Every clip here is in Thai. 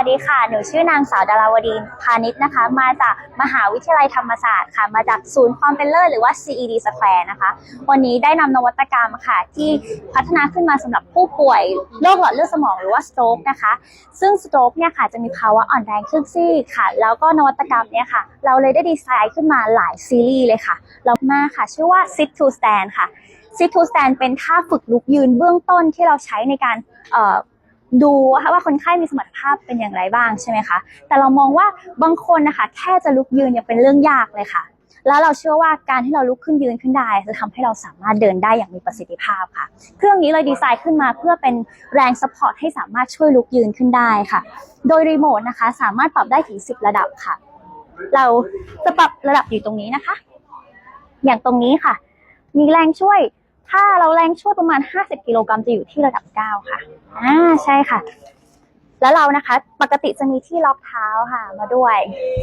สวัสดีค่ะ หนูชื่อนางสาวดาราวดีพาณิชย์นะคะ มาจากมหาวิทยาลัยธรรมศาสตร์ค่ะ มาจากศูนย์ความเป็นเลิศหรือว่า CED Square นะคะ วันนี้ได้นำนวัตกรรมค่ะ ที่พัฒนาขึ้นมาสำหรับผู้ป่วยโรคหลอดเลือดสมองหรือว่า stroke นะคะ ซึ่ง stroke เนี่ยค่ะจะมีภาวะอ่อนแรงครึ่งซีกค่ะ แล้วก็นวัตกรรมเนี่ยค่ะ เราเลยได้ดีไซน์ขึ้นมาหลายซีรีส์เลยค่ะแล้วมาค่ะ ชื่อว่า sit to stand ค่ะ sit to stand เป็นท่าฝึกลุกยืนเบื้องต้นที่เราใช้ในการ ดูว่าคนไข้มีสมรรถภาพเป็นอย่างไรบ้างใช่ไหมคะ แต่เรามองว่าบางคนนะคะแค่จะลุกยืนยังเป็นเรื่องยากเลยค่ะ แล้วเราเชื่อว่าการที่เราลุกขึ้นยืนขึ้นได้ จะทำให้เราสามารถเดินได้อย่างมีประสิทธิภาพค่ะ เครื่องนี้เลยดีไซน์ขึ้นมาเพื่อเป็นแรงซัพพอร์ตให้สามารถช่วยลุกยืนขึ้นได้ค่ะ โดยรีโมทนะคะสามารถปรับได้ถึง 10 ระดับค่ะ เราจะปรับระดับอยู่ตรงนี้นะคะ อย่างตรงนี้ค่ะ มีแรงช่วย ถ้าเราแรงช่วยประมาณ 50 กิโลกรัมจะอยู่ที่ระดับ 9 ค่ะ อ่า ใช่ค่ะ แล้วเรานะคะ ปกติจะมีที่ล็อกเท้าค่ะ มาด้วย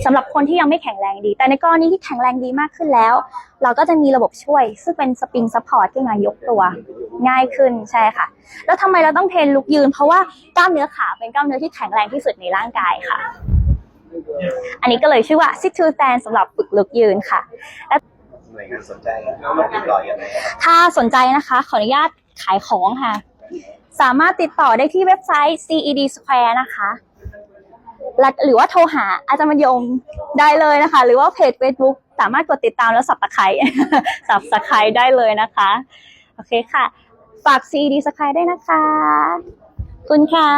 สำหรับคนที่ยังไม่แข็งแรงดี แต่ในกรณีที่แข็งแรงดีมากขึ้นแล้ว เราก็จะมีระบบช่วย ซึ่งเป็นสปริงซัพพอร์ตที่มายกตัว ง่ายขึ้นใช่ค่ะ แล้วทำไมเราต้องเทรนลุกยืน เพราะว่ากล้ามเนื้อขาเป็นกล้ามเนื้อที่แข็งแรงที่สุดในร่างกายค่ะ อันนี้ก็เลยชื่อว่า sit to stand สำหรับฝึกลุกยืนค่ะห น่วยงานสนใจมาติดต่อยังไงครับถ้าสนใจนะคะ ขออนุญาตขายของค่ะ สามารถติดต่อได้ที่เว็บไซต์ CED Square นะคะและหรือว่าโทรหาอาจารย์บรรยงได้เลยนะคะ หรือว่าเพจ Facebook สามารถกดติดตามแล้วสับตะไคร้สับตะไคร้ได้เลยนะคะ โอเคค่ะ ฝาก CED Square ได้วยนะคะขอบคุณค่ะ